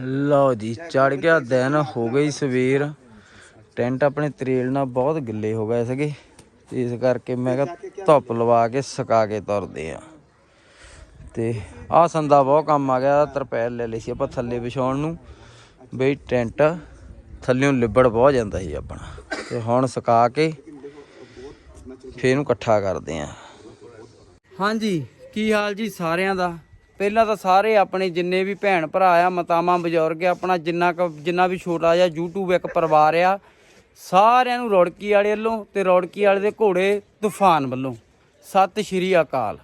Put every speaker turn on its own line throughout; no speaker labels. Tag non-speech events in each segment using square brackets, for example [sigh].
ਲਓ ਜੀ ਚੜ ਗਿਆ ਦਿਨ, ਹੋ ਗਈ ਸਵੇਰ। ਟੈਂਟ ਆਪਣੇ ਤਰੇਲ ਨਾਲ ਬਹੁਤ ਗਿੱਲੇ ਹੋ ਗਏ ਸੀਗੇ। ਇਸ ਕਰਕੇ ਮੈਂ ਕਿਹਾ ਧੁੱਪ ਲਵਾ ਕੇ ਸੁਕਾ ਕੇ ਤੁਰਦੇ ਆ। ਤੇ ਆਹ ਸੰਦਾ ਬਹੁਤ ਕੰਮ ਆ ਗਿਆ ਤਰਪੈਲ ਲੈ ਲਈ ਸੀ ਆਪਾਂ ਥੱਲੇ ਵਿਛਾਉਣ ਨੂੰ। ਬਈ ਟੈਂਟ ਥੱਲਿਓਂ ਲਿਬੜ ਬਹੁਤ ਜਾਂਦਾ ਸੀ ਆਪਣਾ। ਤੇ ਹੁਣ ਸੁਕਾ ਕੇ ਫੇਰ ਇਹਨੂੰ ਇਕੱਠਾ ਕਰਦੇ ਆ। ਹਾਂਜੀ, ਕੀ ਹਾਲ ਜੀ ਸਾਰਿਆਂ ਦਾ? ਪਹਿਲਾਂ ਤਾਂ ਸਾਰੇ ਆਪਣੇ ਜਿੰਨੇ ਵੀ ਭੈਣ ਭਰਾ ਆ ਮਤਾਵਾਂ ਬਜ਼ੁਰਗ ਆ ਆਪਣਾ ਜਿੰਨਾ ਕੁ ਜਿੰਨਾ ਵੀ ਛੋਟਾ ਜਿਹਾ YouTube ਇੱਕ ਪਰਿਵਾਰ ਆ ਸਾਰਿਆਂ ਨੂੰ ਰੌੜਕੀ ਵਾਲੇ ਵੱਲੋਂ ਤੇ ਰੌੜਕੀ ਵਾਲੇ ਦੇ ਘੋੜੇ ਤੂਫਾਨ ਵੱਲੋਂ। ਸਤਿ ਸ਼੍ਰੀ ਅਕਾਲ।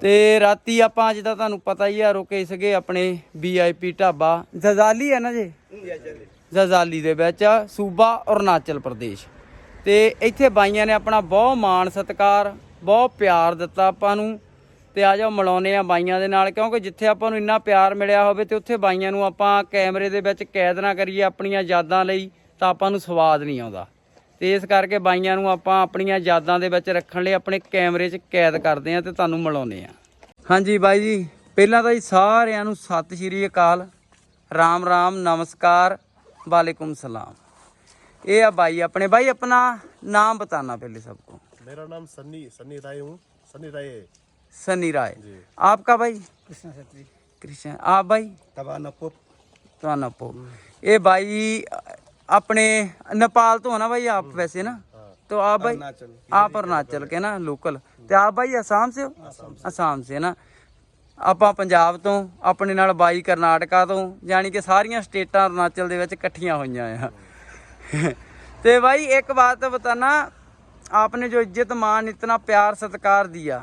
ਤੇ ਰਾਤੀ ਆਪਾਂ ਅੱਜ ਤਾਂ ਤੁਹਾਨੂੰ ਪਤਾ ਹੀ ਆ ਰੁਕੇ ਸੀਗੇ ਆਪਣੇ VIP ਢਾਬਾ। ਜ਼ਜ਼ਾਲੀ ਹੈ ਨਾ ਜੀ। ਜ਼ਜ਼ਾਲੀ ਦੇ ਵਿੱਚ ਆ, ਸੂਬਾ ਅਰੁਣਾਚਲ ਪ੍ਰਦੇਸ਼। ਤੇ ਇੱਥੇ ਬਾਈਆਂ ਨੇ ਆਪਣਾ ਬਹੁਤ ਮਾਣ ਸਤਿਕਾਰ ਬਹੁਤ ਪਿਆਰ ਦਿੱਤਾ ਆਪਾਂ ਨੂੰ। ਤੇ ਆ ਜਾਓ ਮਿਲਾਉਨੇ ਆ ਬਾਈਆਂ ਦੇ ਨਾਲ ਕਿਉਂਕਿ ਜਿੱਥੇ ਆਪਾਂ ਨੂੰ ਇੰਨਾ ਪਿਆਰ ਮਿਲਿਆ ਹੋਵੇ ਤੇ ਉੱਥੇ ਬਾਈਆਂ ਨੂੰ ਆਪਾਂ ਕੈਮਰੇ ਦੇ ਵਿੱਚ ਕੈਦ ਨਾ ਕਰੀਏ ਆਪਣੀਆਂ ਯਾਦਾਂ ਲਈ ਤਾਂ ਆਪਾਂ ਨੂੰ ਸਵਾਦ ਨਹੀਂ ਆਉਂਦਾ ਤੇ ਇਸ ਕਰਕੇ ਬਾਈਆਂ ਨੂੰ ਆਪਾਂ ਆਪਣੀਆਂ ਯਾਦਾਂ ਦੇ ਵਿੱਚ ਰੱਖਣ ਲਈ ਆਪਣੇ ਕੈਮਰੇ 'ਚ ਕੈਦ ਕਰਦੇ ਆ ਤੇ ਤੁਹਾਨੂੰ ਮਿਲਾਉਨੇ ਆ ਹਾਂਜੀ ਬਾਈ ਜੀ ਪਹਿਲਾਂ ਤਾਂ ਜੀ ਸਾਰਿਆਂ ਨੂੰ ਸਤਿ ਸ਼੍ਰੀ ਅਕਾਲ ਰਾਮ ਰਾਮ ਨਮਸਕਾਰ ਵਾਲੇਕੁਮ ਸਲਾਮ ਇਹ ਆ ਬਾਈ ਆਪਣੇ ਬਾਈ ਆਪਣਾ ਨਾਮ ਬਤਾਨਾ ਪਹਿਲੇ ਸਭ को
मेरा नाम सन्नी सन्नी राय हूँ सन्नी राय है
सन्नी राय आपका भाई
कृष्णा छत्री
कृष्ण आप भाई
तबा नपुप
ਤੁਹਾਨੂੰ ਪੋ ਇਹ ਬਾਈ ਆਪਣੇ ਨੇਪਾਲ ਤੋਂ ਹੈ ਨਾ ਭਾਈ ਆਪ ਵੈਸੇ ਨਾ तो आप भाई
अरुणाचल
आप अरुणाचल के ना लोकल ਤੇ ਆਪ ਭਾਈ ਅਸਾਮ ਸੇ ਹੋ ਅਸਾਮ ਸੇ ਨਾ ਆਪਾਂ ਪੰਜਾਬ ਤੋਂ ਆਪਣੇ ਨਾਲ ਬਾਈ ਕਰਨਾਟਕਾ ਤੋਂ ਯਾਨੀ ਕਿ ਸਾਰੀਆਂ ਸਟੇਟਾਂ ਅਰੁਣਾਚਲ ਦੇ ਵਿੱਚ ਇਕੱਠੀਆਂ ਹੋਈਆਂ ਆ ਤੇ भाई एक बात बताना आपने जो इज्जत मान इतना प्यार सत्कार दिया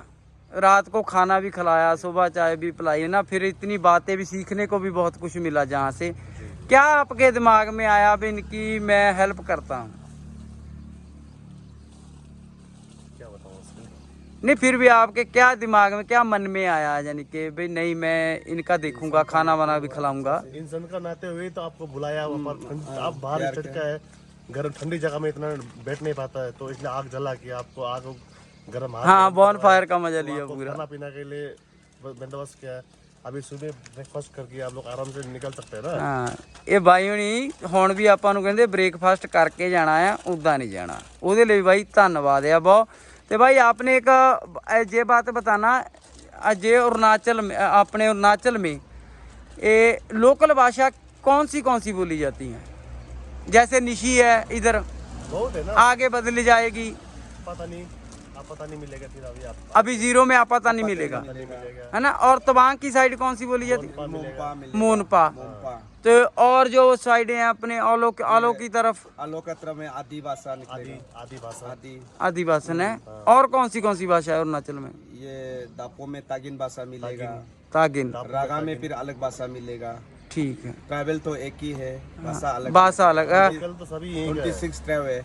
रात को खाना भी खिलाया सुबह चाय भी पिलाई ना फिर इतनी बातें भी सीखने को भी बहुत कुछ मिला जहाँ से। क्या आपके दिमाग में आया भी इनकी मैं हेल्प करता हूँ?
क्या बताऊँ उसमें?
नहीं फिर भी आपके क्या दिमाग में क्या मन में आया यानी कि भाई नहीं मैं इनका देखूँगा खाना वाना भी खिलाऊँगा।
इंसान का नाते हुए तो आपको बुलाया वहाँ पर आप बाहर चटका है गर्म ठंडी जगह में इतना बैठ नहीं पाता है तो इसलिए आग जला के आपको आग गर्म हाथ
हाँ बॉन फायर का मजा लिया
आपको
पूरा
खाना पीना के लिए बंदोबस्त किया है अभी सुबह ब्रेकफास्ट करके आप लोग आराम से निकल सकते हैं ना
ਹਾਂ ਇਹ ਬਾਈ ਹੁਣੀ ਹੁਣ ਵੀ ਆਪਾਂ ਨੂੰ ਕਹਿੰਦੇ ਬ੍ਰੇਕਫਾਸਟ ਕਰਕੇ ਜਾਣਾ ਆ ਉਦਾਂ ਨਹੀਂ ਜਾਣਾ ਉਹਦੇ ਲਈ ਬਾਈ ਧੰਨਵਾਦ ਆ ਬਹੁਤ ਤੇ ਬਾਈ ਆਪਨੇ ਇੱਕ ਅ, ਜੇ ਬਾਤ ਬਤਾਨਾ ਅਜੇ अरुणाचल में अपने अरुणाचल में ये लोकल भाषा कौन सी कौन सी बोली जाती है जैसे निशी है इधर
बहुत है ना
आगे बदली जाएगी
पता नहीं आप पता नहीं मिलेगा फिर अभी आप
अभी ज़ीरो में आपता नहीं मिलेगा
नहीं मिलेगा।
है ना? और तवांग की साइड कौन सी बोली जाती? है मोनपा तो और जो साइड है अपने आलो आलो की तरफ़?
आलोकत्र में आदि भाषा
आदि भाषा।
आदि।
आदिवासन है। और कौन सी कौन सी भाषा है अरुणाचल में?
ये दापो में तागिन भाषा मिलेगा।
तागिन।
रागा में फिर अलग भाषा मिलेगा।
ठीक है।
ट्रैवल तो एक ही है। भाषा अलग
भाषा अलग।
तो सभी
ट्वेंटी सिक्स ट्रैव है।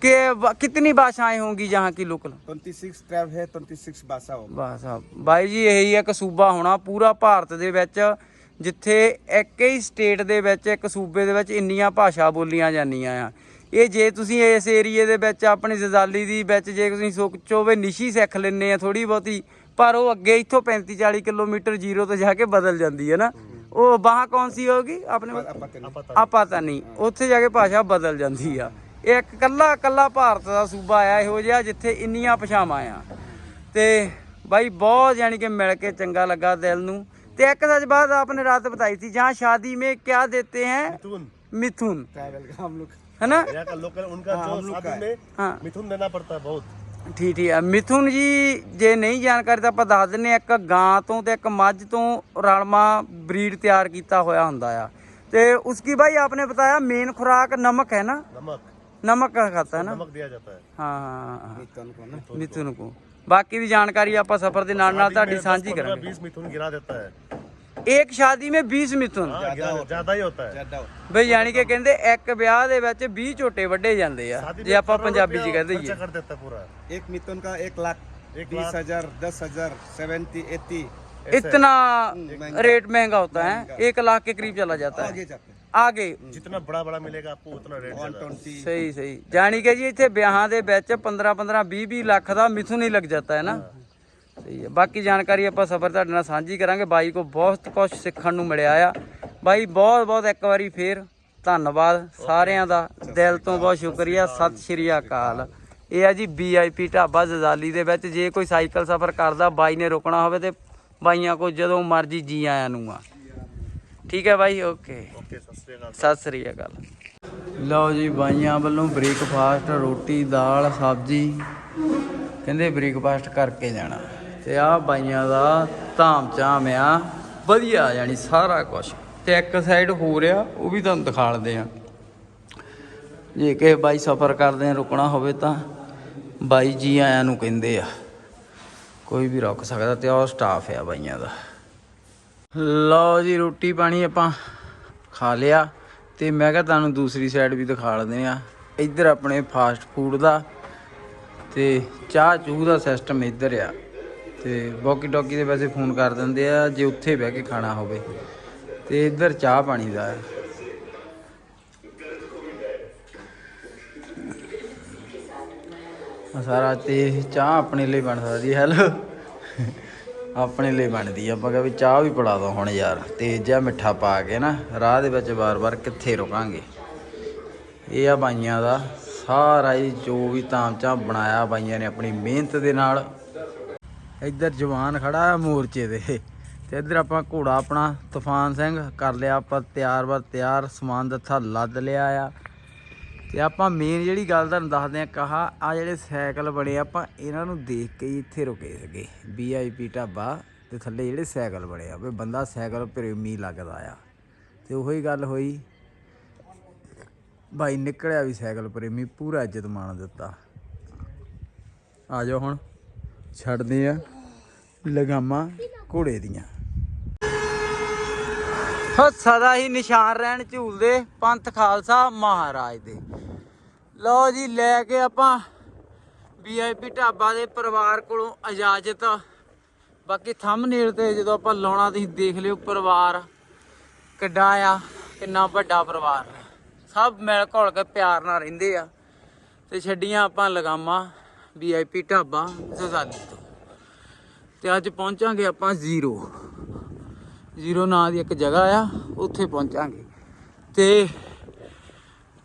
के कितनी भाषाएं होंगी यहाँ की लोकल
ट्वेंटी सिक्स ट्रैव है ट्वेंटी सिक्स भाषा होगा
ਭਾਸ਼ਾ ਬਾਈ ਜੀ ਇਹੀ ਇੱਕ ਸੂਬਾ ਹੋਣਾ ਪੂਰਾ ਭਾਰਤ ਦੇ ਵਿੱਚ ਜਿੱਥੇ ਇੱਕ ਹੀ ਸਟੇਟ ਦੇ ਵਿੱਚ ਇੱਕ ਸੂਬੇ ਦੇ ਵਿੱਚ ਇੰਨੀਆਂ ਭਾਸ਼ਾ ਬੋਲੀਆਂ ਜਾਂਦੀਆਂ ਆ ਇਹ ਜੇ ਤੁਸੀਂ ਇਸ ਏਰੀਏ ਦੇ ਵਿੱਚ ਆਪਣੀ ਜ਼ਜ਼ਾਲੀ ਦੀ ਵਿੱਚ ਜੇ ਤੁਸੀਂ ਸੋਚੋ ਵੀ ਨਿਸ਼ੀ ਸਿੱਖ ਲੈਣੇ ਆ ਥੋੜੀ ਬਹੁਤੀ ਪਰ ਉਹ ਅੱਗੇ ਇੱਥੋਂ 35 40 ਕਿਲੋਮੀਟਰ ਜ਼ੀਰੋ ਤੋਂ ਜਾ ਕੇ ਬਦਲ ਜਾਂਦੀ ਹੈ ਨਾ ਉਹ ਬਾਹਾਂ ਕੌਣ ਸੀ ਹੋਗੀ ਆਪਣੇ
पता
ਆਪਾਂ ਤਾਂ ਨਹੀਂ ਉੱਥੇ ਜਾ ਕੇ ਭਾਸ਼ਾ ਬਦਲ ਜਾਂਦੀ ਆ ਇਹ ਇੱਕ ਕੱਲਾ ਕੱਲਾ ਭਾਰਤ ਦਾ ਸੂਬਾ ਆ ਇਹੋ ਜਿਹਾ ਜਿੱਥੇ ਇੰਨੀਆਂ ਪਛਾਵਾਂ ਆ। ਤੇ ਬਾਈ ਬਹੁਤ ਯਾਨੀ ਕਿ ਮਿਲ ਕੇ ਚੰਗਾ ਲੱਗਾ ਦਿਲ ਨੂੰ। ਤੇ ਇੱਕ ਸੱਚ ਬਾਤ ਆਪਨੇ ਰਾਤ ਬਤਾਈ ਸੀ ਜਹਾਂ ਸ਼ਾਦੀ ਮੇ ਕਿਆ ਦੇਤੇ ਹੈ?
मिथुन
है ना
लोकल
ਠੀਕ ਠੀਕ ਆ। ਮਿਥੁਨ ਜੀ ਜੇ ਨਹੀਂ ਜਾਣਕਾਰੀ ਤਾਂ ਆਪਾਂ ਦੱਸ ਦਿੰਨੇ ਇੱਕ ਗਾਂ ਤੋਂ ਤੇ ਇੱਕ ਮੱਝ ਤੋਂ ਰਲਮਾ ਬਰੀਡ ਤਿਆਰ ਕੀਤਾ ਹੋਇਆ ਹੁੰਦਾ ਆ। ਤੇ ਉਸकी ਭਾਈ ਆਪਨੇ ਬਤਾਇਆ ਮੇਨ ਖੁਰਾਕ ਨਮਕ ਹੈ ਨਾ? ਨਮਕ।
नमक
ਨਮਕ खाता है ना
नमक दिया जाता है
ਹਾਂ ਹਾਂ ਹਾਂ
मिथुन को ना
ਮਿਥੁਨ ਕੋ ਬਾਕੀ ਦੀ ਜਾਣਕਾਰੀ ਆਪਾਂ ਸਫਰ ਦੇ ਨਾਲ ਨਾਲ ਤੁਹਾਡੀ ਸਾਂਝੀ ਕਰਾਂਗੇ
बीस मिथुन गिरा देता है
ਇੱਕ ਸ਼ਾਦੀ में 20 ਮਿਥੁਨ
हाँ, गिरा- ज्यादा ही होता है
ज्यादा हो
ਬਈ ਯਾਨੀ ਕਿ ਕਹਿੰਦੇ ਇੱਕ ਵਿਆਹ ਦੇ ਵਿੱਚ 20 ਝੋਟੇ ਵੱਡੇ ਜਾਂਦੇ ਆ
शादी
ਜੇ
में
ਆਪਾਂ
करोड़
ਪੰਜਾਬੀ ਚ
रुपया
ਕਹਦੇ
खर्चा कर देता है पूरा
एक मिथुन का एक लाख
एक
बीस
लाख
हजार दस हजार सेवेंटी एट्टी
इतना रेट महंगा होता है एक लाख के करीब चला जाता है
आगे जाते हैं
आगे
जितना बड़ा बड़ा मिलेगा आपको उतना रेट
वन
ज्यादा
ट्वेंटी
ਸਹੀ ਸਹੀ ਜਾਣੀ ਕਿ ਜੀ ਇੱਥੇ ਵਿਆਹਾਂ ਦੇ ਵਿੱਚ 15 15 20 20 ਲੱਖ ਦਾ ਮਿਥੁਨ ਹੀ ਲੱਗ ਜਾਂਦਾ ਹੈ ਨਾ ਸਹੀ ਹੈ ਬਾਕੀ ਜਾਣਕਾਰੀ ਆਪਾਂ ਸਫਰ ਤੁਹਾਡੇ ਨਾਲ ਸਾਂਝੀ ਕਰਾਂਗੇ ਬਾਈ ਕੋ ਬਹੁਤ ਕੁਝ ਸਿੱਖਣ ਨੂੰ ਮਿਲਿਆ ਆ ਬਾਈ ਬਹੁਤ ਬਹੁਤ ਇੱਕ ਵਾਰੀ ਫੇਰ ਧੰਨਵਾਦ ਸਾਰਿਆਂ ਦਾ ਦਿਲ ਤੋਂ ਬਹੁਤ ਸ਼ੁਕਰੀਆ ਸਤਿ ਸ਼੍ਰੀ ਅਕਾਲ ਇਹ ਆ ਜੀ ਵੀਆਈਪੀ ਢਾਬਾ ਜ਼ਜ਼ਾਲੀ ਦੇ ਵਿੱਚ ਜੇ ਕੋਈ ਸਾਈਕਲ ਸਫ਼ਰ ਕਰਦਾ ਬਾਈ ਨੇ ਰੁਕਣਾ ਹੋਵੇ ਤੇ ਬਾਈਆਂ ਕੋ ਜਦੋਂ ਮਰਜੀ ਜੀ ਆਇਆਂ ਨੂੰ ਆ ਠੀਕ ਹੈ ਬਾਈ ਓਕੇ।
ਸਤਿ ਸ੍ਰੀ ਅਕਾਲ।
ਸਤਿ ਸ੍ਰੀ ਅਕਾਲ। ਲਓ ਜੀ ਬਾਈਆਂ ਵੱਲੋਂ ਬ੍ਰੇਕਫਾਸਟ ਰੋਟੀ ਦਾਲ ਸਬਜ਼ੀ। ਕਹਿੰਦੇ ਬ੍ਰੇਕਫਾਸਟ ਕਰਕੇ ਜਾਣਾ। ਤੇ ਆਹ ਬਾਈਆਂ ਦਾ ਧਾਮ ਚਾਮ ਆ। ਵਧੀਆ ਯਾਨੀ ਸਾਰਾ ਕੁਝ ਤੇ ਇੱਕ ਸਾਈਡ ਹੋ ਰਿਹਾ ਉਹ ਵੀ ਤੁਹਾਨੂੰ ਦਿਖਾ ਲਦੇ ਆ। ਜੇ ਕਿਸੇ ਬਾਈ ਸਫ਼ਰ ਕਰਦੇ ਆ ਰੁਕਣਾ ਹੋਵੇ ਤਾਂ ਬਾਈ ਜੀ ਆਇਆਂ ਨੂੰ ਕਹਿੰਦੇ ਆ। ਕੋਈ ਵੀ ਰੁਕ ਸਕਦਾ ਤੇ ਉਹ ਸਟਾਫ ਆ ਬਾਈਆਂ ਦਾ। ਲਓ ਜੀ, ਰੋਟੀ ਪਾਣੀ ਆਪਾਂ ਖਾ ਲਿਆ ਤੇ ਮੈਂ ਕਿਹਾ ਤੁਹਾਨੂੰ ਦੂਸਰੀ ਸਾਈਡ ਵੀ ਦਿਖਾ ਲਦੇ ਆ ਇੱਧਰ ਆਪਣੇ ਫਾਸਟ ਫੂਡ ਦਾ ਤੇ ਚਾਹ ਚੂਹ ਦਾ ਸਿਸਟਮ ਇੱਧਰ ਆ। ਤੇ ਬੋਕੀ ਟੋਕੀ ਦੇ ਵੈਸੇ ਫੋਨ ਕਰ ਦਿੰਦੇ ਆ, ਜੇ ਉੱਥੇ ਬਹਿ ਕੇ ਖਾਣਾ ਹੋਵੇ। ਤੇ ਇੱਧਰ ਚਾਹ ਪਾਣੀ ਦਾ ਹੈ। ਸਾਰਾ ਤੇ ਚਾਹ ਆਪਣੇ ਲਈ ਬਣ ਸਕਦੀ ਹੈ। ਹੈਲੋ ਆਪਣੇ ਲਈ ਬਣਦੀ ਆ। ਆਪਾਂ ਕਿਹਾ ਵੀ ਚਾਹ ਵੀ ਪੜਾ ਦੋ ਹੁਣ ਯਾਰ। ਤੇਜ਼ ਜਿਹਾ ਮਿੱਠਾ ਪਾ ਕੇ ਨਾ, ਰਾਹ ਦੇ ਵਿੱਚ ਵਾਰ-ਵਾਰ ਕਿੱਥੇ ਰੁਕਾਂਗੇ? ਇਹ ਆ ਬਾਈਆਂ ਦਾ ਸਾਰਾ ਹੀ ਜੋ ਵੀ ਤਾਮ ਚਾਹ ਬਣਾਇਆ ਬਾਈਆਂ ਨੇ ਆਪਣੀ ਮਿਹਨਤ ਦੇ ਨਾਲ। ਇੱਧਰ ਜਵਾਨ ਖੜਾ ਹੈ ਮੋਰਚੇ ਦੇ। ਤੇ ਇੱਧਰ ਆਪਾਂ ਘੋੜਾ ਆਪਣਾ ਤੂਫਾਨ ਸਿੰਘ ਕਰ ਲਿਆ। ਆਪਾਂ ਤਿਆਰ ਬਰ ਤਿਆਰ ਸਮਾਨ ਦੱਥਾ ਲੱਦ ਲਿਆ ਆ। ਤੇ ਆਪਾਂ ਮੇਨ ਜਿਹੜੀ ਗੱਲ ਤੁਹਾਨੂੰ ਦੱਸਦੇ ਆ ਕਹਾ ਆ ਜਿਹੜੇ ਸਾਈਕਲ ਬਣੇ ਆ, ਆਪਾਂ ਇਹਨਾਂ ਨੂੰ ਦੇਖ ਕੇ ਹੀ ਇੱਥੇ ਰੁਕੇ ਸੀਗੇ। ਵੀਆਈਪੀ ਢਾਬਾ ਤੇ ਥੱਲੇ ਜਿਹੜੇ ਸਾਈਕਲ ਬਣੇ ਆ ਵੀ ਬੰਦਾ ਸਾਈਕਲ ਪ੍ਰੇਮੀ ਲੱਗਦਾ ਆ। ਤੇ ਉਹੀ ਗੱਲ ਹੋਈ। ਭਾਈ ਨਿਕਲਿਆ ਵੀ ਸਾਈਕਲ ਪ੍ਰੇਮੀ ਪੂਰਾ ਇੱਜ਼ਤ ਮਾਣ ਦਿੱਤਾ। ਆ ਜਾਓ ਹੁਣ ਛੱਡਦੇ ਆ ਲਗਾਮਾਂ ਘੋੜੇ ਦੀਆਂ। ਹੋ, ਸਦਾ ਹੀ ਨਿਸ਼ਾਨ ਰਹਿਣ ਝੂਲਦੇ ਪੰਥ ਖਾਲਸਾ ਮਹਾਰਾਜ ਦੇ। ਲਓ ਜੀ, ਲੈ ਕੇ ਆਪਾਂ ਵੀਆਈਪੀ ਢਾਬਾ ਦੇ ਪਰਿਵਾਰ ਕੋਲੋਂ ਇਜਾਜ਼ਤ। ਬਾਕੀ ਥੰਬਨੇਲ ਤੇ ਜਦੋਂ ਆਪਾਂ ਲਾਉਣਾ, ਤੁਸੀਂ ਦੇਖ ਲਿਓ ਪਰਿਵਾਰ ਕਿੱਡਾ ਆ, ਕਿੰਨਾ ਵੱਡਾ ਪਰਿਵਾਰ। ਸਭ ਮਿਲ ਘੁਲ ਕੇ ਪਿਆਰ ਨਾਲ ਰਹਿੰਦੇ ਆ। ਤੇ ਛੱਡੀਆਂ ਆਪਾਂ ਲਗਾਮਾਂ ਵੀਆਈਪੀ ਢਾਬਾ ਜ਼ਜ਼ਾਲੀ ਤੋਂ। ਤੇ ਅੱਜ ਪਹੁੰਚਾਂਗੇ ਆਪਾਂ ਜ਼ੀਰੋ। ਜ਼ੀਰੋ ਨਾਂ ਦੀ ਇੱਕ ਜਗ੍ਹਾ ਆ, ਉੱਥੇ ਪਹੁੰਚਾਂਗੇ। ਤੇ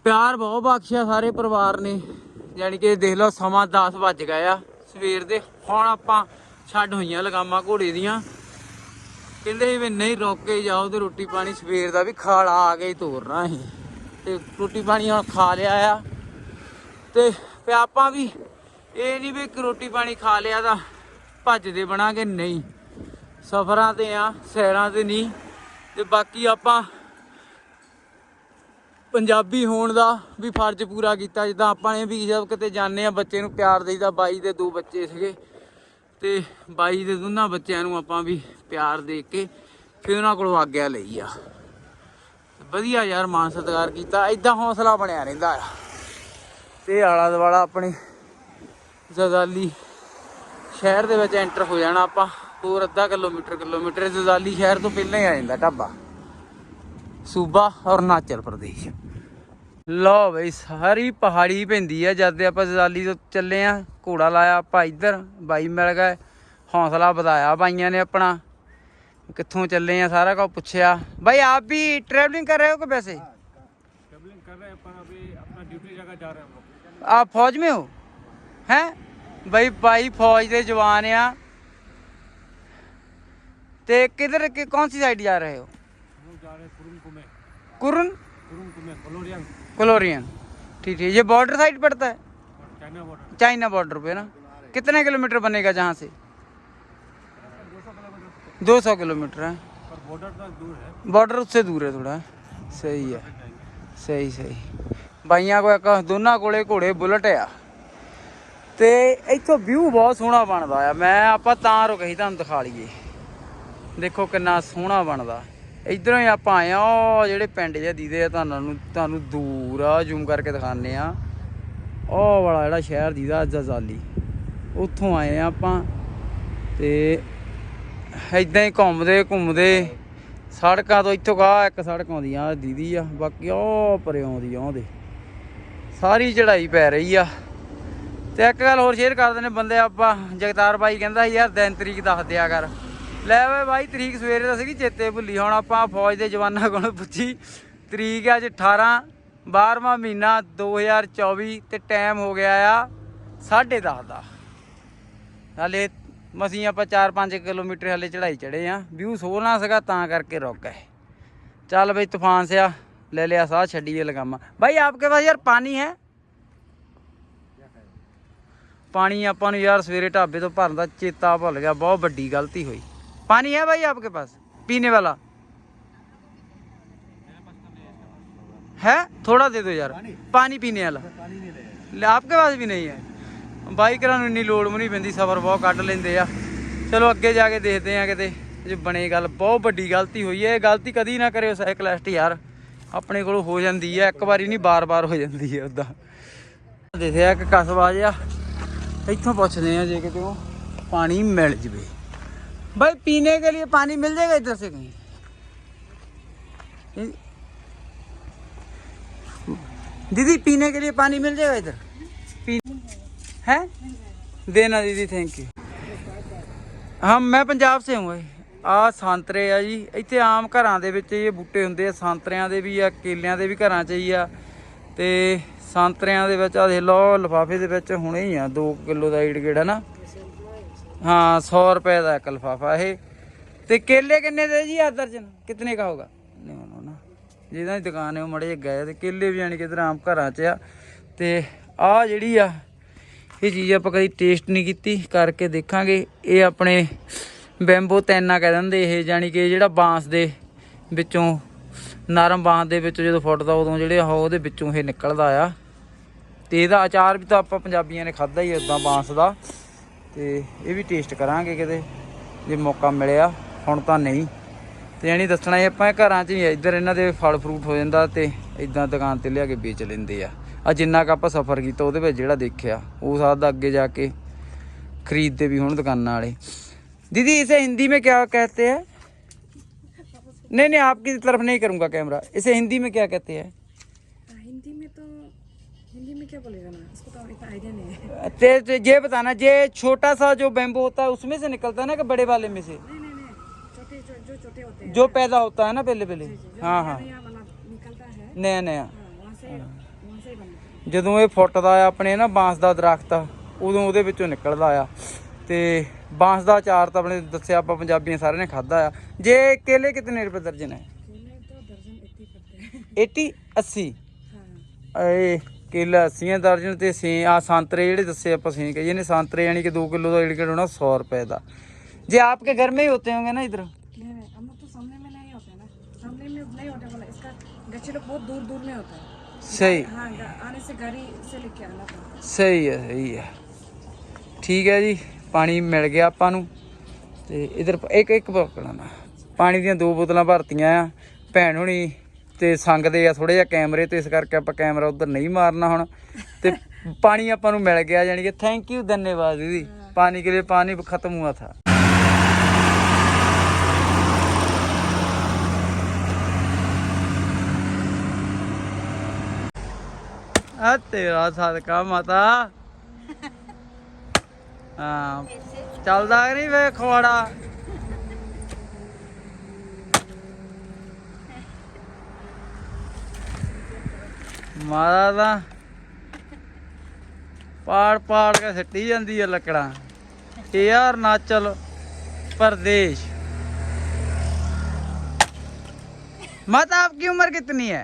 ਪਿਆਰ ਬਹੁਤ ਬਖਸ਼ਿਆ ਸਾਰੇ ਪਰਿਵਾਰ ਨੇ, ਯਾਨੀ ਕਿ ਦੇਖ ਲਓ ਸਮਾਂ 10 ਵੱਜ ਗਿਆ ਆ ਸਵੇਰ ਦੇ। ਹੁਣ ਆਪਾਂ ਛੱਡ ਹੋਈਆਂ ਲਗਾਮਾਂ ਘੋੜੇ ਦੀਆਂ। ਕਹਿੰਦੇ ਸੀ ਵੀ ਨਹੀਂ ਰੁਕ ਕੇ ਜਾਓ ਤੇ ਰੋਟੀ ਪਾਣੀ ਸਵੇਰ ਦਾ ਵੀ ਖਾਲਾ ਆ ਕੇ ਹੀ ਤੋਰਨਾ ਸੀ ਤੇ ਰੋਟੀ ਪਾਣੀ ਹੁਣ ਖਾ ਲਿਆ ਆ। ਤੇ ਆਪਾਂ ਵੀ, ਇਹ ਨਹੀਂ ਵੀ ਰੋਟੀ ਪਾਣੀ ਖਾ ਲਿਆ ਤਾਂ ਭੱਜਦੇ ਬਣਾਂਗੇ, ਨਹੀਂ। ਸਫਰਾਂ ਤੇ ਆ, ਸੈਰਾਂ ਤੇ ਨਹੀਂ ਤੇ ਬਾਕੀ ਆਪਾਂ ਪੰਜਾਬੀ ਹੋਣ ਦਾ ਵੀ ਫਰਜ਼ ਪੂਰਾ ਕੀਤਾ। ਜਿੱਦਾਂ ਆਪਾਂ ਨੇ ਵੀ ਜਦ ਕਿਤੇ ਜਾਂਦੇ ਆ, ਬੱਚੇ ਨੂੰ ਪਿਆਰ ਦੇਈਦਾ। ਬਾਈ ਦੇ ਦੋ ਬੱਚੇ ਸੀਗੇ। ਤੇ ਬਾਈ ਦੇ ਦੋਨਾਂ ਬੱਚਿਆਂ ਨੂੰ ਆਪਾਂ ਵੀ ਪਿਆਰ ਦੇ ਕੇ ਫਿਰ ਉਹਨਾਂ ਕੋਲੋਂ ਆਗਿਆ ਲਈ ਆ। ਵਧੀਆ ਯਾਰ ਮਾਨ ਸਤਿਕਾਰ ਕੀਤਾ। ਐਦਾਂ ਹੌਸਲਾ ਬਣਿਆ ਰਹਿੰਦਾ ਆ। ਤੇ ਆਲਾ ਦਵਾਲਾ ਆਪਣੇ ਜ਼ਜ਼ਾਲੀ ਸ਼ਹਿਰ ਦੇ ਵਿੱਚ ਐਂਟਰ ਹੋ ਜਾਣਾ ਆਪਾਂ। ਹੋਰ ਅੱਧਾ ਕਿਲੋਮੀਟਰ ਕਿਲੋਮੀਟਰ ਜ਼ਜ਼ਾਲੀ ਸ਼ਹਿਰ ਤੋਂ ਪਹਿਲਾਂ ਹੀ ਆ ਜਾਂਦਾ ਢਾਬਾ ਸੂਬਾ ਅਰੁਣਾਚਲ ਪ੍ਰਦੇਸ਼ ਲਓ ਬਈ ਸਾਰੀ ਪਹਾੜੀ ਪੈਂਦੀ ਆ ਜਦ ਦੇ ਆਪਾਂ ਜ਼ਜ਼ਾਲੀ ਤੋਂ ਚੱਲੇ ਆ ਘੋੜਾ ਲਾਇਆ ਆਪਾਂ ਇੱਧਰ ਬਾਈ ਮਿਲ ਗਏ ਹੌਸਲਾ ਵਧਾਇਆ ਬਾਈਆਂ ਨੇ ਆਪਣਾ ਕਿੱਥੋਂ ਚੱਲੇ ਆ ਸਾਰਾ ਕੁਝ ਪੁੱਛਿਆ ਬਾਈ ਆਪ ਵੀ ट्रैवलिंग कर रहे हो कि वैसे
ट्रेवलिंग कर रहे हैं पर अभी अपना ड्यूटी जगह जा रहे हैं हम लोग
आप फौज में हो हैं ਬਈ ਭਾਈ ਫੌਜ ਦੇ ਜਵਾਨ ਆ ਤੇ ਕਿਧਰ ਕਿ ਕੌਣ ਸੀ ਸਾਈਡ ਜਾ ਰਹੇ ਹੋ
हम लोग जा रहे हैं कुरुम कुमे
कुरुन
कुरुम कुमे कोलोरियन
कोलोरियन ठीक है ये बॉर्डर साइड पड़ता है
और चाइना बॉर्डर
चाइना बॉर्डर पे ना कितने किलोमीटर बनेगा जहाँ से 200 किलोमीटर है
पर बॉर्डर तो दूर है
बॉर्डर उससे दूर है थोड़ा सही है ਸਹੀ ਸਹੀ ਬਾਈਆਂ ਕੋ ਇੱਕ ਦੋਨਾਂ ਕੋਲੇ ਘੋੜੇ ਬੁਲਟ ਆ ਤੇ ਇੱਥੋਂ ਵਿਊ ਬਹੁਤ ਸੋਹਣਾ ਬਣਦਾ ਆ ਮੈਂ ਆਪਾਂ ਤਾਂ ਰੁਕੇ ਸੀ ਤੁਹਾਨੂੰ ਦਿਖਾ ਲਈਏ ਦੇਖੋ ਕਿੰਨਾ ਸੋਹਣਾ ਬਣਦਾ। ਇਧਰੋਂ ਹੀ ਆਪਾਂ ਆਏ ਆ ਉਹ ਜਿਹੜੇ ਪਿੰਡ ਜਿਹੇ ਦੀਦੇ ਆ, ਤੁਹਾਨੂੰ ਤੁਹਾਨੂੰ ਦੂਰ ਆ ਜ਼ੂਮ ਕਰਕੇ ਦਿਖਾਣੇ ਆ ਉਹ ਵਾਲਾ ਜਿਹੜਾ ਸ਼ਹਿਰ ਦੀਦਾ, ਜਜ਼ਾਲੀ। ਉੱਥੋਂ ਆਏ ਆ ਆਪਾਂ ਤੇ ਇਦਾਂ ਹੀ ਘੁੰਮਦੇ ਘੁੰਮਦੇ ਸੜਕਾਂ ਤੋਂ ਇੱਥੋਂ ਕਾ ਇੱਕ ਸੜਕ ਆਉਂਦੀ ਆ, ਦੀਦੀ ਆ, ਬਾਕੀ ਉਹ ਪਰੇ ਆਉਂਦੀ ਆ ਉਹਦੇ। ਸਾਰੀ ਚੜਾਈ ਪੈ ਰਹੀ ਆ। ਤੇ ਇੱਕ ਗੱਲ ਹੋਰ ਸ਼ੇਅਰ ਕਰਦੇ ਨੇ ਬੰਦੇ ਆਪਾਂ, ਜਗਤਾਰ ਬਾਈ ਕਹਿੰਦਾ ਸੀ, ਯਾਰ ਦਿਨ ਤਰੀਕ ਦੱਸ ਦਿਆ ਕਰ। ਲੈ ਓਏ ਬਾਈ, ਤਰੀਕ ਸਵੇਰੇ ਦਾ ਸੀਗੀ, ਚੇਤੇ ਭੁੱਲੀ। ਹੁਣ ਆਪਾਂ ਫੌਜ ਦੇ ਜਵਾਨਾਂ ਕੋਲੋਂ ਪੁੱਛੀ। ਤਰੀਕ ਹੈ ਅੱਜ 18 12ਵਾਂ ਮਹੀਨਾ 2024 ਤੇ ਟਾਈਮ ਹੋ ਗਿਆ ਆ 10:30 ਦਾ। ਹਲੇ ਮਸੀਂ ਆਪਾਂ 4-5 ਕਿਲੋਮੀਟਰ ਹਲੇ ਚੜਾਈ ਚੜੇ ਆ। ਵਿਊ ਸੋਹਣਾ ਸੀਗਾ, ਤਾਂ ਕਰਕੇ ਰੁਕ ਗਏ। ਚੱਲ ਬਈ, ਤੂਫਾਨ ਸਿਆ, ਲੈ ਲਿਆ ਸਾਹ ਛੱਡੀਏ ਲਗਾਮਾ ਭਾਈ ਆਪਕੇ ਪਾਸ ਯਾਰ ਪਾਣੀ ਹੈ? ਪਾਣੀ ਆਪਾਂ ਨੂੰ ਯਾਰ ਸਵੇਰੇ ਢਾਬੇ ਤੋਂ ਭਰਨ ਦਾ ਚੇਤਾ ਭੁੱਲ ਗਿਆ, ਬਹੁਤ ਵੱਡੀ ਗਲਤੀ ਹੋਈ। पानी है भाई आपके पास पीने वाला है थोड़ा दे दो यार पानी पीने वाला ले, आपके पास भी नहीं है ਬਾਈਕ ਨੂੰ ਇੰਨੀ ਲੋੜ ਵੀ ਨਹੀਂ ਪੈਂਦੀ ਸਬਰ ਬਹੁਤ ਕੱਢ ਲੈਂਦੇ ਆ ਚਲੋ ਅੱਗੇ ਜਾ ਕੇ ਦੇਖਦੇ ਆ ਕਿਤੇ ਜੇ ਬਣੇ ਗੱਲ ਬਹੁਤ ਵੱਡੀ ਗਲਤੀ ਹੋਈ ਹੈ ਇਹ ਗਲਤੀ ਕਦੀ ਨਾ ਕਰਿਓ ਸਾਈਕਲਿਸਟ ਯਾਰ ਆਪਣੇ ਕੋਲ ਹੋ ਜਾਂਦੀ ਹੈ ਇੱਕ ਵਾਰੀ ਨਹੀਂ ਬਾਰ-ਬਾਰ ਹੋ ਜਾਂਦੀ ਹੈ ਉਦਾਂ ਦੇਖਿਆ ਇੱਕ ਕਸਬਾ ਜਿਹਾ ਇੱਥੋਂ ਪੁੱਛਦੇ ਆ ਜੇ ਕਿਤੇ ਉਹ ਪਾਣੀ ਮਿਲ ਜਵੇ भाई पीने के लिए पानी मिल जाएगा इधर से कहीं दीदी पीने के लिए पानी मिल जाएगा इधर पी है देना दीदी थैंक यू ਹਾਂ ਮੈਂ ਪੰਜਾਬ ਸੇ ਹੂੰ ਆ ਸੰਤਰੇ ਆ ਜੀ ਇੱਥੇ ਆਮ ਘਰਾਂ ਦੇ ਵਿੱਚ ਇਹ ਬੂਟੇ ਹੁੰਦੇ ਆ ਸੰਤਰਿਆਂ ਦੇ ਵੀ ਆ ਕੇਲਿਆਂ ਦੇ ਵੀ ਘਰਾਂ 'ਚ ਹੀ ਆ ਤੇ ਸੰਤਰਿਆਂ ਦੇ ਵਿੱਚ ਆ ਦੇਖ ਲਓ ਲਿਫਾਫੇ ਦੇ ਵਿੱਚ ਹੁਣੇ ਹੀ ਆ 2 ਕਿਲੋ ਦਾ ਈੜ ਗੇੜਾ ਨਾ हाँ सौ रुपए का एक लिफाफा है ਤੇ ਕੇਲੇ ਕਿੰਨੇ ਦੇ ਜੀ ਆ ਦਰਜਨ ਕਿਤਨੇ का होगा ਨਹੀਂ ਉਹਨੂੰ ਨਾ ਜਿਹਦਾ ਦੀ ਦੁਕਾਨ ਹੈ ਉਹ ਮੜੇ ਗਏ ਤੇ ਕੇਲੇ ਵੀ ਜਾਣੀ ਕਿ ਆਮ ਘਰਾਂ 'ਚ ਆ ਤੇ ਆ ਜਿਹੜੀ ਆ ਇਹ ਚੀਜ਼ ਆਪਾਂ ਕਦੀ ਟੇਸਟ ਨਹੀਂ ਕੀਤੀ ਕਰਕੇ ਦੇਖਾਂਗੇ ਇਹ ਆਪਣੇ ਬੈਂਬੋ ਤੈਨਾ ਕਹਿ ਦਿੰਦੇ ਇਹ ਜਾਣੀ ਕਿ ਜਿਹੜਾ ਬਾਂਸ ਦੇ ਵਿੱਚੋਂ ਨਰਮ ਬਾਂਸ ਦੇ ਵਿੱਚੋਂ ਜਦੋਂ ਫੁੱਟਦਾ ਉਦੋਂ ਜਿਹੜੇ ਉਹ ਉਹਦੇ ਵਿੱਚੋਂ ਇਹ ਨਿਕਲਦਾ ਆ ਤੇ ਇਹਦਾ ਅਚਾਰ ਵੀ ਤਾਂ ਆਪਾਂ ਪੰਜਾਬੀਆਂ ਨੇ ਖਾਦਾ ਹੀ ਉਦਾਂ ਬਾਂਸ ਦਾ ਤੇ ਇਹ ਵੀ ਟੇਸਟ ਕਰਾਂਗੇ ਕਿਤੇ ਜੇ ਮੌਕਾ ਮਿਲਿਆ ਹੁਣ ਤਾਂ ਨਹੀਂ ਤੇ ਯਾਨੀ ਦੱਸਣਾ ਇਹ ਆਪਾਂ ਘਰਾਂ 'ਚ ਹੀ ਆ, ਇੱਧਰ ਇਹਨਾਂ ਦੇ ਫਲ ਫਰੂਟ ਹੋ ਜਾਂਦਾ ਤੇ ਇਦਾਂ ਦੁਕਾਨ ਤੇ ਲਿਆ ਕੇ ਵੇਚ ਲੈਂਦੇ ਆ ਆ ਜਿੰਨਾ ਕ ਆਪਾਂ ਸਫ਼ਰ ਕੀਤਾ ਉਹਦੇ ਵਿੱਚ ਜਿਹੜਾ ਦੇਖਿਆ ਉਹ ਸਾਦਾ ਅੱਗੇ ਜਾ ਕੇ ਖਰੀਦਦੇ ਵੀ ਹੁਣ ਦੁਕਾਨਾਂ ਵਾਲੇ दीदी इसे हिंदी में क्या कहते हैं नहीं नहीं आपकी तरफ नहीं करूंगा कैमरा इसे हिंदी में क्या कहते हैं
हाँ, हिंदी में तो हिंदी में क्या बोलेगा ना इसको तो इतना आइडिया नहीं है
ते, ते ये बताना ये छोटा सा जो बैम्बू होता है उसमें से निकलता है ना कि बड़े वाले में से
नहीं नहीं नहीं छोटे जो जो छोटे होते हैं
जो पैदा होता है ना पहले पहले
जो
हाँ हाँ
नया वाला निकलता है
नया नया
हाँ वहाँ से वहाँ से ही बनता है
ਜਦੋਂ ਇਹ ਫੁੱਟਦਾ ਆ ਆਪਣੇ ਨਾ ਬਾਂਸ ਦਾ ਦਰਖਤ ਆ ਉਦੋਂ ਉਹਦੇ ਵਿੱਚੋਂ ਨਿਕਲਦਾ ਆ ਤੇ ਬਾਂਸ ਦਾ ਅਚਾਰ ਤਾਂ ਆਪਣੇ ਦੱਸਿਆ ਆਪਾਂ ਪੰਜਾਬੀਆਂ ਸਾਰਿਆਂ ਨੇ ਖਾਦਾ ਆ ਜੇ ਕੇਲੇ ਕਿਤਨੇ ਰੁਪਏ ਦਰਜਨ ਹੈ
केले तो दर्जन इतनी पड़ते हैं
80 80
हाँ
ਇਹ ਕੇਲਾ 80 ਦਰਜਨ ਤੇ ਸੇ ਆ ਸੰਤਰੇ ਜਿਹੜੇ ਦੱਸੇ ਆਪਾਂ ਸੇ ਕਹੀਏ ਨੇ ਸੰਤਰੇ ਯਾਨੀ ਕਿ 2 ਕਿਲੋ ਦਾ ਏੜ ਹੋਣਾ 100 रुपए ਦਾ ਜੇ आपके घर में ही होते होंगे ना इधर
नहीं नहीं हम लोग तो सामने में नहीं होते हैं ना सामने में नहीं होता बोला इसका गच्ची लोग बहुत दूर दूर में होता है
सही
हाँ गा- आने से गाड़ी से लेके आना पड़ता है
ਸਹੀ ਹੈ ਸਹੀ ਹੈ ਠੀਕ ਹੈ ਜੀ ਪਾਣੀ ਮਿਲ ਗਿਆ ਆਪਾਂ ਨੂੰ ਤੇ ਇਧਰ ਇੱਕ ਇੱਕ ਪਕੜਨਾ ਪਾਣੀ ਦੀਆਂ ਦੋ ਬੋਤਲਾਂ ਭਰਤੀਆਂ ਆ ਭੈਣ ਹੁਣੀ ਤੇ ਸੰਗਦੇ ਆ ਥੋੜੇ ਜਿਹਾ ਕੈਮਰੇ ਤੇ ਇਸ ਕਰਕੇ ਆਪਾਂ ਕੈਮਰਾ ਉਧਰ ਨਹੀਂ ਮਾਰਨਾ ਹੁਣ। ਤੇ [laughs] ਪਾਣੀ ਆਪਾਂ ਨੂੰ ਮਿਲ ਗਿਆ ਯਾਨੀ ਕਿ ਥੈਂਕ ਯੂ ਧੰਨਵਾਦ ਦੀਦੀ। ਪਾਣੀ ਕੇ ਲਈ ਪਾਣੀ ਖਤਮ ਹੁਆ ਥਾ। ਆ ਤੇਰਾ ਸਦਕਾ ਮਾਤਾ। [laughs] ਹਾਂ। ਚੱਲਦਾ ਨਹੀਂ ਵੇ ਖਵਾੜਾ? ਮਾਤਾ ਦਾ ਪਾੜ ਪਾੜ ਕੇ ਸਿੱਟੀ ਜਾਂਦੀ ਆ ਲੱਕੜਾਂ ਇਹ ਯਾਰ ਨਾਚਲ प्रदेश माता आपकी उम्र कितनी है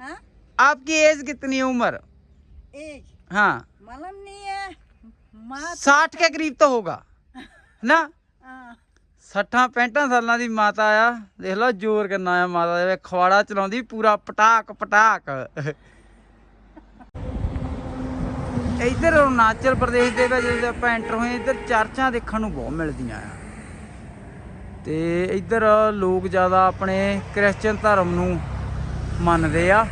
हाँ?
आपकी एज कितनी है उम्र
एक
हाँ
मालूम नहीं है माँ
साठ के करीब तो होगा ना
हाँ,
ਸੱਠਾਂ ਪੈਂਠਾਂ ਸਾਲਾਂ ਦੀ ਮਾਤਾ ਆ। ਦੇਖ ਲਓ ਜ਼ੋਰ ਕਿੰਨਾ ਆ ਮਾਤਾ ਦੇ ਖਵਾੜਾ ਚਲਾਉਂਦੀ ਪੂਰਾ ਪਟਾਕ ਪਟਾਕ। ਇੱਧਰ ਅਰੁਣਾਚਲ ਪ੍ਰਦੇਸ਼ ਦੇ ਵਿੱਚ ਜਦੋਂ ਆਪਾਂ ਐਂਟਰ ਹੋਏ ਇੱਧਰ ਚਰਚਾਂ ਦੇਖਣ ਨੂੰ ਬਹੁਤ ਮਿਲਦੀਆਂ ਆ। ਤੇ ਇੱਧਰ ਲੋਕ ਜ਼ਿਆਦਾ ਆਪਣੇ ਕ੍ਰਿਸਚੀਅਨ ਧਰਮ ਨੂੰ ਮੰਨਦੇ ਆ।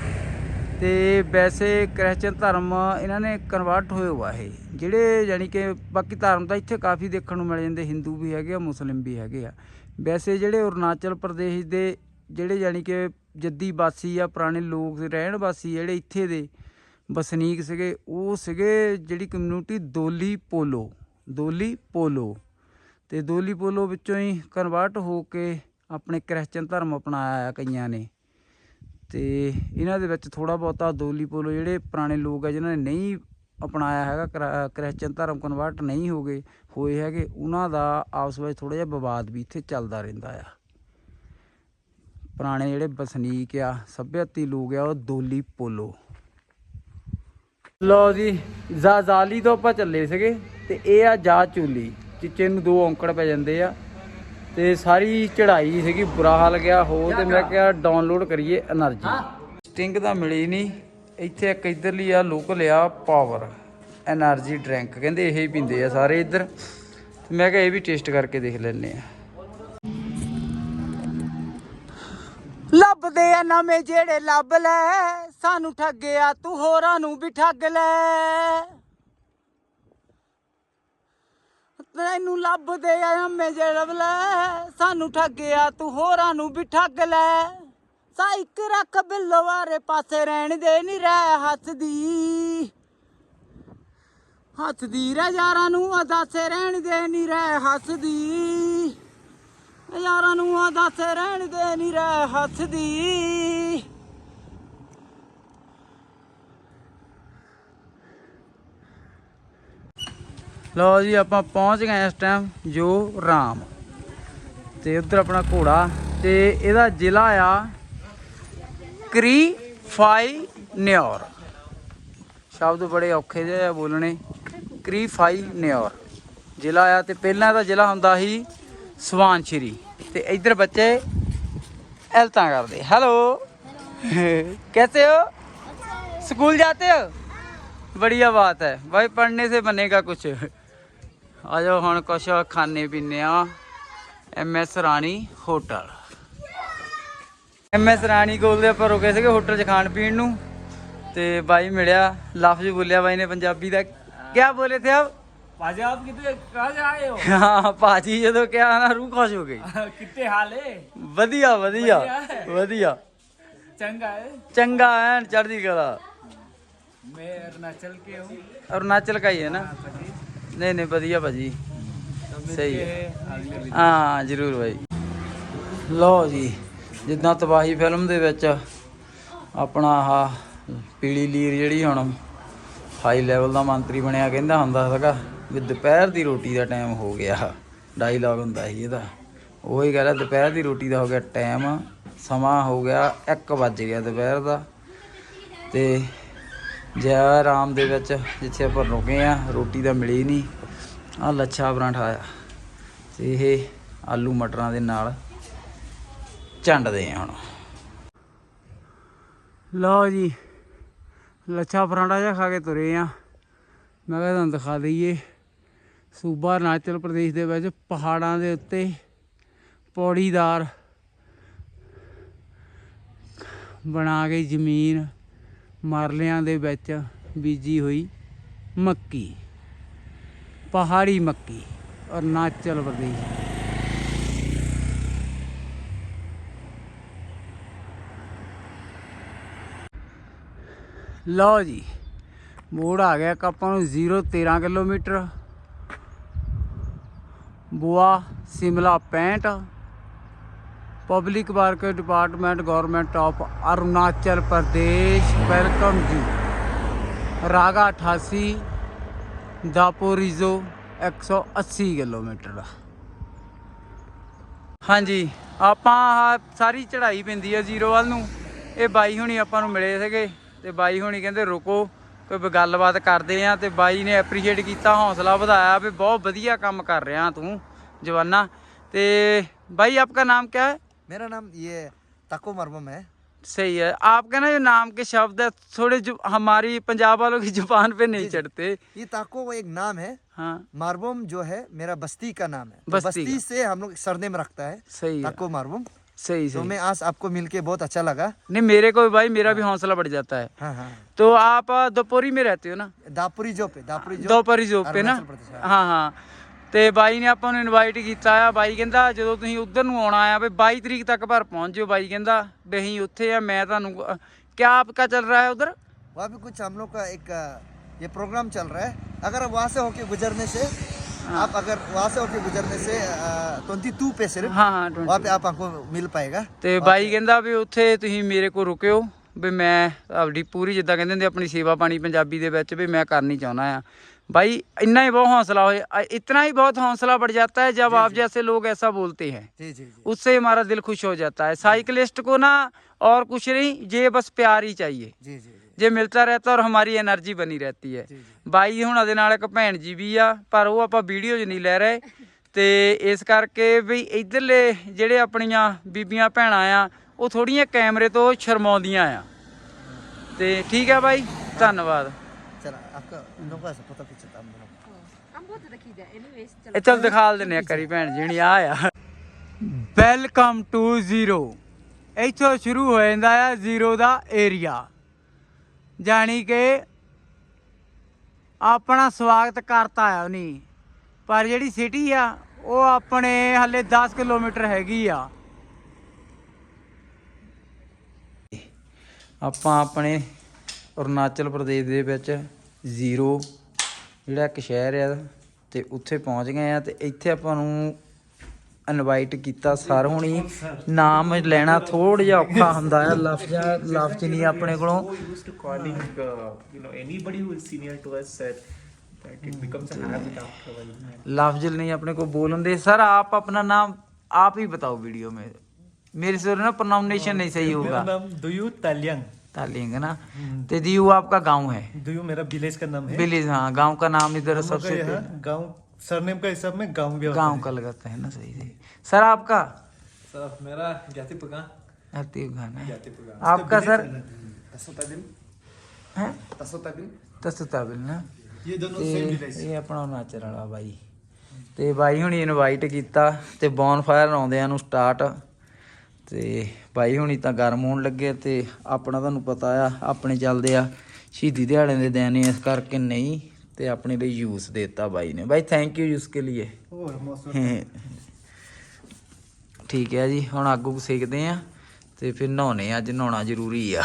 ਤੇ ਵੈਸੇ ਕ੍ਰਿਸਚਨ ਧਰਮ ਇਹਨਾਂ ਨੇ ਕਨਵਰਟ ਹੋਏ ਹੋਆ ਇਹ। ਜਿਹੜੇ ਯਾਨੀ ਕਿ ਬਾਕੀ ਧਰਮ ਤਾਂ ਇੱਥੇ ਕਾਫੀ ਦੇਖਣ ਨੂੰ ਮਿਲ ਜਾਂਦੇ, ਹਿੰਦੂ ਵੀ ਹੈਗੇ ਆ, ਮੁਸਲਿਮ ਵੀ ਹੈਗੇ ਆ। ਵੈਸੇ ਜਿਹੜੇ ਅਰੁਣਾਚਲ ਪ੍ਰਦੇਸ਼ ਦੇ ਜਿਹੜੇ ਯਾਨੀ ਕਿ ਜੱਦੀ ਵਾਸੀ ਆ, ਪੁਰਾਣੇ ਲੋਕ ਰਹਿਣ ਵਾਸੀ ਜਿਹੜੇ ਇੱਥੇ ਦੇ ਵਸਨੀਕ ਸੀਗੇ, ਉਹ ਸੀਗੇ ਜਿਹੜੀ ਕਮਿਊਨਿਟੀ ਦੋਲੀ ਪੋਲੋ ਦੋਲੀ ਪੋਲੋ। ਤੇ ਦੋਲੀ ਪੋਲੋ ਵਿੱਚੋਂ ਹੀ ਕਨਵਰਟ ਹੋ ਕੇ ਆਪਣੇ ਕ੍ਰਿਸਚਨ ਧਰਮ ਅਪਣਾਇਆ ਆ ਕਈਆਂ ਨੇ। ਤੇ ਇਹਨਾਂ ਦੇ ਵਿੱਚ ਥੋੜਾ ਬਹੁਤਾ ਦੋਲੀ ਪੋਲੋ ਜਿਹੜੇ ਪੁਰਾਣੇ ਲੋਕ ਆ ਜਿਨ੍ਹਾਂ ਨੇ ਨਹੀਂ ਅਪਣਾਇਆ ਹੈਗਾ, ਕਰਾ- ਕ੍ਰਿਸਚਨ ਧਰਮ ਕਨਵਰਟ ਨਹੀਂ ਹੋ ਗਏ, ਹੋਏ ਹੈਗੇ, ਉਹਨਾਂ ਦਾ ਆਪਸ ਵਿੱਚ ਥੋੜਾ ਜਿਹਾ ਵਿਵਾਦ ਵੀ ਇੱਥੇ ਚੱਲਦਾ ਰਹਿੰਦਾ ਆ। ਪੁਰਾਣੇ ਜਿਹੜੇ ਵਸਨੀਕ ਆ, ਸੱਭਿਅਤੀ ਲੋਕ ਆ, ਉਹ ਦੋਲੀ ਪੋਲੋ। ਲੋ ਜੀ, ਜ਼ਾਜ਼ਾਲੀ ਤੋਂ ਆਪਾਂ ਚੱਲੇ ਸੀਗੇ ਤੇ ਇਹ ਆ ਜਾ ਚੂਲੀ, ਚਿੱਚੇ ਨੂੰ ਦੋ ਔਂਕੜ ਪੈ ਜਾਂਦੇ ਆ। ਤੇ ਸਾਰੀ ਚੜਾਈ ਸੀਗੀ ਬੁਰਾ ਹਾਲ ਗਿਆ ਹੋ ਤੇ ਮੈਂ ਕਿਹਾ ਡਾਊਨਲੋਡ ਕਰੀਏ એનર્ਜੀ ਸਟਿੰਗ ਤਾਂ ਮਿਲੀ ਨਹੀਂ। ਇੱਥੇ ਇੱਕ ਇਧਰਲੀ ਆ ਲੋਕਲ ਆ ਪਾਵਰ એનર્ਜੀ ਡਰਿੰਕ ਕਹਿੰਦੇ ਇਹ ਪੀਂਦੇ ਆ ਸਾਰੇ ਇੱਧਰ। ਮੈਂ ਕਿਹਾ ਇਹ ਵੀ ਟੇਸਟ ਕਰਕੇ ਦੇਖ ਲੈਣੇ ਆ। ਲੱਭਦੇ ਆ ਨਵੇਂ ਜਿਹੜੇ ਲੱਭ ਲੈ ਸਾਨੂੰ ਠੱਗਿਆ ਤੂੰ ਹੋਰਾਂ ਨੂੰ ਵੀ ਠੱਗ ਲੈ। ਤੈਨੂੰ ਲੱਭਦੇ ਆ ਨਵੇਂ ਜਿਹੜੇ ਲੱਭ ਲੈ ਸਾਨੂੰ ਠੱਗਿਆ, ਤੂੰ ਹੋਰਾਂ ਨੂੰ ਵੀ ਠੱਗ ਲੈ। ਸਾ ਇੱਕ ਰੱਖ ਬਿੱਲਵਾਰੇ ਪਾਸੇ ਰਹਿਣ ਦੇ ਨਹੀਂ ਰਹਿ ਹੱਸਦੀ। ਹੱਸਦੀ ਰਹਿ ਯਾਰਾਂ ਨੂੰ, ਅਦਾਸੇ ਰਹਿਣ ਦੇ ਨਹੀਂ ਰਹਿ ਹੱਸਦੀ। ਯਾਰਾਂ ਨੂੰ, ਅਦਾਸੇ ਰਹਿਣ ਦੇ, ਨੀ ਰਹਿ ਹੱਥਦੀ ਲਓ ਜੀ ਆਪਾਂ ਪਹੁੰਚ ਗਏ ਇਸ ਟਾਈਮ ਜੋ ਰਾਮ ਤੇ ਉਧਰ ਆਪਣਾ ਘੋੜਾ ਤੇ ਇਹਦਾ ਜ਼ਿਲ੍ਹਾ ਆ ਕਰੀ ਫਾਈ ਨਿਓਰ ਸ਼ਬਦ ਬੜੇ ਔਖੇ ਜਿਹੇ ਆ ਬੋਲਣੇ ਕਰੀ ਫਾਈ ਨਿਓਰ ਜ਼ਿਲ੍ਹਾ ਆ ਤੇ ਪਹਿਲਾਂ ਇਹਦਾ ਜ਼ਿਲ੍ਹਾ ਹੁੰਦਾ ਸੀ ਸਵਾਨਸ਼ਰੀ ਤੇ ਇੱਧਰ ਬੱਚੇ ਐਲਤਾਂ ਕਰਦੇ ਹੈਲੋ कैसे हो स्कूल जाते हो बढ़िया बात है भाई पढ़ने से बनेगा कुछ ਆ ਜਾਓ ਹੁਣ ਕੁਛ ਖਾਣੇ ਪੀਣੇ ਆ M S Rani hotel. M S Rani ਕੋਲ ਦੇ ਆਪਾਂ ਰੁਕੇ ਸੀਗੇ ਹੋਟਲ 'ਚ ਖਾਣ ਪੀਣ ਨੂੰ। ਤੇ ਬਾਈ ਮਿਲਿਆ ਲਫ਼ਜ਼ ਬੋਲਿਆ ਬਾਈ ਨੇ ਪੰਜਾਬੀ ਦਾ। ਕੀ ਬੋਲੇ ਥੇ ਆਪ?
ਪਾਜੀ ਆਪ ਕਿਤੇ ਕਹਾਂ ਆਏ ਹੋ?
ਹਾਂ ਪਾਜੀ ਜਦੋਂ ਕਿਹਾ ਨਾ ਰੂਹ ਖੁਸ਼ ਹੋ ਗਈ। ਵਧੀਆ ਵਧੀਆ
ਵਧੀਆ ਚੰਗਾ ਹੈ
ਚੰਗਾ ਹੈ ਚੜ੍ਹਦੀ ਕਲਾ।
ਮੈਂ ਅਰਨਾਚਲ ਕੇ ਹੂੰ।
ਅਰਨਾਚਲ ਕਾ ਹੀ ਹੈ ਨਾ। ਨਹੀਂ ਨਹੀਂ ਵਧੀਆ ਭਾਜੀ। ਸਹੀ। ਹੈ ਹਾਂ ਜਰੂਰ ਭਾਈ। ਲੋ ਜੀ ਜਿੱਦਾਂ ਤਬਾਹੀ ਫਿਲਮ ਦੇ ਵਿੱਚ ਆਪਣਾ ਆ ਪੀਲੀ ਲੀਰ ਜਿਹੜੀ ਹੁਣ ਹਾਈ ਲੈਵਲ ਦਾ ਮੰਤਰੀ ਬਣਿਆ ਕਹਿੰਦਾ ਹੁੰਦਾ ਸੀਗਾ ਵੀ ਦੁਪਹਿਰ ਦੀ ਰੋਟੀ ਦਾ ਟਾਈਮ ਹੋ ਗਿਆ। ਡਾਇਲੌਗ ਹੁੰਦਾ ਸੀ ਇਹਦਾ। ਉਹ ਹੀ ਕਹਿੰਦਾ ਦੁਪਹਿਰ ਦੀ ਰੋਟੀ ਦਾ ਹੋ ਗਿਆ ਟਾਈਮ ਸਮਾਂ ਹੋ ਗਿਆ 1 ਵਜ ਗਿਆ ਦੁਪਹਿਰ ਦਾ। ਤੇ ਜੈ ਰਾਮ ਦੇ ਵਿੱਚ ਜਿੱਥੇ ਆਪਾਂ ਰੁਕੇ ਆ, ਰੋਟੀ ਤਾਂ ਮਿਲੀ ਨਹੀਂ ਆ ਲੱਛਾ ਪਰਾਂਠਾ ਆ। ਤੇ ਇਹ ਆਲੂ ਮਟਰਾਂ ਦੇ ਨਾਲ ਚੰਡਦੇ ਆ ਹੁਣ। ਲਓ ਜੀ, ਲੱਛਾ ਪਰਾਂਠਾ ਜਿਹਾ ਖਾ ਕੇ ਤੁਰੇ ਆ। ਮੈਂ ਕਿਹਾ ਤੁਹਾਨੂੰ ਦਿਖਾ ਦਈਏ। ਸੂਬਾ ਅਰੁਣਾਚਲ ਪ੍ਰਦੇਸ਼ ਦੇ ਵਿੱਚ ਪਹਾੜਾਂ ਦੇ ਉੱਤੇ ਪੌੜੀਦਾਰ ਬਣਾ ਕੇ ਜ਼ਮੀਨ ਮਰਲਿਆਂ ਦੇ ਵਿੱਚ ਬੀਜੀ ਹੋਈ ਮੱਕੀ, ਪਹਾੜੀ ਮੱਕੀ, ਅਰੁਣਾਚਲ ਪ੍ਰਦੇਸ਼। ਲਓ ਜੀ, ਮੋੜ ਆ ਗਿਆ ਇੱਕ ਆਪਾਂ ਨੂੰ 0 13 ਕਿਲੋਮੀਟਰ। ਬੁਆ, Shimla 65 public work department government of Arunachal Pradesh welcome ਜੀ ਰਾਗਾ 88 ਦਾਪੋਰੀਜ਼ੋ 180 ਕਿਲੋਮੀਟਰ ਹਾਂਜੀ ਆਪਾਂ ਆਹ ਸਾਰੀ ਚੜ੍ਹਾਈ ਪੈਂਦੀ ਆ ਜ਼ੀਰੋ ਵੱਲ ਨੂੰ ਇਹ ਬਾਈ ਹੁਣੀ ਆਪਾਂ ਨੂੰ ਮਿਲੇ ਸੀਗੇ ਤੇ ਬਾਈ ਹੁਣੀ ਕਹਿੰਦੇ ਰੁਕੋ ਕੋਈ ਬ- ਗੱਲਬਾਤ ਕਰਦੇ ਆ ਤੇ ਬਾਈ ਨੇ ਐਪਰੀਸ਼ੀਏਟ ਕੀਤਾ ਹੌਸਲਾ ਵਧਾਇਆ ਵੀ ਬਹੁਤ ਵਧੀਆ ਕੰਮ ਕਰ ਰਿਹਾ ਤੂੰ ਜਵਾਨਾ ਤੇ ਬਾਈ ਆਪਕਾ ਨਾਮ क्या है
मेरा नाम ये तको मरमम है।
सही है। आपका ना ये नाम के शब्द है थोड़े जो हमारी पंजाब वालों की [laughs] ज़ुबान पे नहीं चढ़ते।
ये ताको वो एक नाम है।
हाँ।
मारबम जो है मेरा बस्ती का नाम है।
बस्ती,
तो
बस्ती
से हम लोग सरने में रखता है
सही
ताको मारबम
सही सही।
तो मैं आज आपको मिलके बहुत अच्छा लगा।
नहीं मेरे को भी भाई मेरा हाँ। भी हौसला बढ़ जाता है।
हाँ, हाँ।
तो आप दोपहरी में रहते हो ना?
दापुरी जो पे दापुरी जो
दोपहरी जो
पे ना? हाँ
हाँ।, हाँ। ਤੇ ਬਾਈ ਨੇ ਆਪਾਂ ਨੂੰ ਇਨਵਾਈਟ ਕੀਤਾ ਆ ਬਾਈ ਕਹਿੰਦਾ ਜਦੋਂ ਤੁਸੀਂ ਉਧਰ ਨੂੰ ਆਉਣਾ ਆ ਵੀ 22 ਤਰੀਕ ਤੱਕ ਭਰ ਪਹੁੰਚ ਜਿਓ ਬਾਈ ਕਹਿੰਦਾ ਵੀ ਅਸੀਂ ਉੱਥੇ ਆ ਮੈਂ ਤੁਹਾਨੂੰ ਅ, क्या आपका चल रहा है उधर
वहाँ पे कुछ हम लोग का एक अ, ये प्रोग्राम चल रहा है अगर वहाँ से होके गुजरने से आप अगर वहाँ से होके गुजरने से ट्वेंटी टू पे सिर्फ
ਹਾਂ ਹਾਂ
वहाँ पे आप आपको मिल पाएगा
ਤੇ ਬਾਈ ਕਹਿੰਦਾ ਵੀ ਉੱਥੇ ਤੁਸੀਂ ਮੇਰੇ ਕੋਲ ਰੁਕਿਓ ਵੀ ਮੈਂ ਆਪਣੀ ਪੂਰੀ ਜਿੱਦਾਂ ਕਹਿੰਦੇ ਹੁੰਦੇ ਆਪਣੀ ਸੇਵਾ ਪਾਣੀ ਪੰਜਾਬੀ ਦੇ ਵਿੱਚ ਵੀ ਮੈਂ ਕਰਨੀ ਚਾਹੁੰਦਾ ਆ भाई इतना ही बहुत हौसला हो इतना ही बहुत हौसला बढ़ जाता है जब जी, आप जी, जैसे लोग ऐसा बोलते हैं।
जी, जी, जी।
उससे हमारा दिल खुश हो जाता है। साइकिलिस्ट को ना और कुछ नहीं ये बस प्यार ही चाहिए।
जी, जी,
ਜੇ ਮਿਲਦਾ ਰਹਤਾ ਔਰ ਹਮਾਰੀ એનર્ਜੀ ਬਣੀ ਰਹਤੀ ਹੈ ਬਾਈ ਹੁਣਾਂ ਦੇ ਨਾਲ ਇੱਕ ਭੈਣ ਜੀ ਵੀ ਆ ਪਰ ਉਹ ਆਪਾਂ ਵੀਡੀਓ 'ਚ ਨਹੀਂ ਲੈ ਰਹੇ ਤੇ ਇਸ ਕਰਕੇ ਵੀ ਇਧਰਲੇ ਜਿਹੜੇ ਆਪਣੀਆਂ ਬੀਬੀਆਂ ਭੈਣਾਂ ਆ ਉਹ ਥੋੜੀਆਂ ਕੈਮਰੇ ਤੋਂ ਸ਼ਰਮਾਉਂਦੀਆਂ ਆ ਤੇ ਠੀਕ ਆ ਬਾਈ ਧੰਨਵਾਦ ਚਲ ਦਿਖਾ ਦਿੰਨੇ ਆ ਕਰੀ ਭੈਣ ਜੀ ਆ ਆ। ਵੈਲਕਮ ਟੂ ਜ਼ੀਰੋ ਇੱਥੋਂ ਸ਼ੁਰੂ ਹੋ ਜਾਂਦਾ ਆ ਜ਼ੀਰੋ ਦਾ ਏਰੀਆ ਜਾਣੀ ਕਿ ਆਪਣਾ ਸਵਾਗਤ ਕਰਤਾ ਆ ਉਹਨੇ। ਪਰ ਜਿਹੜੀ ਸਿਟੀ ਆ ਉਹ ਆਪਣੇ ਹੱਲੇ 10 ਕਿਲੋਮੀਟਰ ਹੈਗੀ ਆ। ਆਪਾਂ ਆਪਣੇ ਅਰੁਣਾਚਲ ਪ੍ਰਦੇਸ਼ ਦੇ ਵਿੱਚ ਜ਼ੀਰੋ ਜਿਹੜਾ ਇੱਕ ਸ਼ਹਿਰ ਆ ਤੇ ਉੱਥੇ ਪਹੁੰਚ ਗਏ ਆ ਤੇ ਇੱਥੇ ਆਪਾਂ ਨੂੰ ਇਨਵਾਈਟ ਕੀਤਾ ਸਰ ਹੁਣੀ ਨਾਮ ਲੈਣਾ ਥੋੜਾ ਜਿਹਾ ਔਖਾ ਹੁੰਦਾ ਹੈ ਲਫ਼ਜ਼ਾਂ ਲਫ਼ਜ਼ ਨਹੀਂ ਆਪਣੇ ਕੋਲੋਂ
we used to calling uh, you know anybody who is senior to us said that it becomes a habit after a while
लफ्ज नहीं अपने को बोलन दे सर आप अपना नाम आप ही बताओ वीडियो में मेरे से ना प्रोनाउंसिएशन नहीं सही होगा
नाम दुयू तालियांग
तालिंग ना ते दियो आपका गांव है
दुयू मेरा विलेज का नाम है
विलेज हाँ गांव का नाम इधर
हम लोग का
सबसे
यहाँ गांव सरनेम का हिसाब में गांव भी होता
गांव का लगाता है ना सही से सर आपका
सर मेरा जाति पका
हतीब खान है आपका सर हैं तसताबिल ना
ये दोनों
ਤੇ ਇਹ ਆਪਣਾ ਨਾਚਰ ਵਾਲਾ ਬਾਈ ਤੇ ਬਾਈ ਹੁਣੀ ਇਨਵਾਈਟ ਕੀਤਾ ਤੇ ਬੌਨਫਾਇਰ ਆਉਂਦਿਆਂ ਨੂੰ ਸਟਾਰਟ ਤੇ ਬਾਈ ਹੁਣੀ ਤਾਂ ਗਰਮ ਹੋਣ ਲੱਗੇ ਤੇ ਆਪਣਾ ਤੁਹਾਨੂੰ ਪਤਾ ਆ ਆਪਣੇ ਚੱਲਦੇ ਆ। ਸ਼ਹੀਦੀ ਦਿਹਾੜੇ ਦੇ ਦਿਨ ਇਸ ਕਰਕੇ ਨਹੀਂ ਤੇ ਆਪਣੇ ਲਈ ਯੂਸ ਦੇਤਾ ਬਾਈ ਨੇ। ਬਾਈ ਥੈਂਕ ਯੂ ਯੂਸ ਕੇ ਲਈ ਠੀਕ ਹੈ ਜੀ ਹੁਣ ਅੱਗ ਉੱਗ ਸੇਕਦੇ ਆ ਤੇ ਫਿਰ ਨਹਾਉਣੇ ਅੱਜ ਨਹਾਉਣਾ ਜ਼ਰੂਰੀ ਆ।